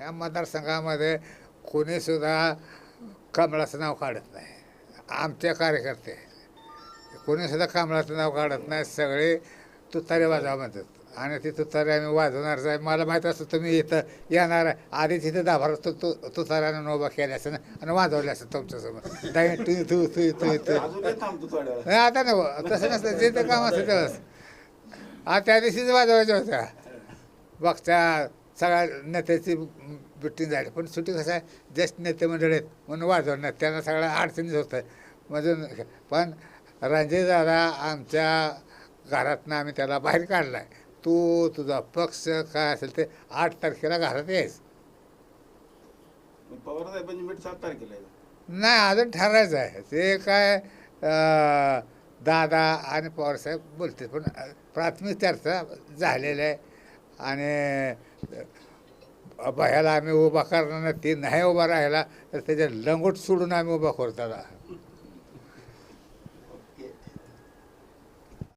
या मतदारसंघामध्ये कोणीसुद्धा कमळाचं नाव काढत नाही. आमचे कार्यकर्ते. कोणीसुद्धा कमळाचं नाव काढत नाही सगळे तुतारे वाजवा म्हणतात. आणि ते तुतारे आम्ही वाजवणारच आहे मला माहीत असतं तुम्ही इथं येणार आहे आधी तिथे दाभार तु तु तुताऱ्यानं नोबा केले असं आणि वाजवले असं तुमच्यासमोर. दाई तू तू तू तू तू नाही आता नाही तसं नसतं जे तर काम असतं तेव्हाच. आता त्या दिवशीच वाजवायच्या होत्या. बघच्या सगळ्या नेत्याची मिटिंग झाली. पण सुटी कसं आहे ज्येष्ठ नेते मंडळी आहेत म्हणून वाजवणार त्यांना सगळ्या अडचणीच होतं म्हणजे पण रणजित दादा आमच्या घरातनं आम्ही त्याला बाहेर काढला आहे तू तुझा पक्ष काय असेल ते आठ तारखेला घरात यायच. सात तारखेला नाही अजून ठरायचं आहे. ते काय दादा आणि पवारसाहेब बोलते पण प्राथमिक चर्चा झालेली आहे. आणि भयाला आम्ही उभा करणार नाही ते नाही उभा राहिला तर त्याच्या लंगोट सोडून आम्ही उभा करतात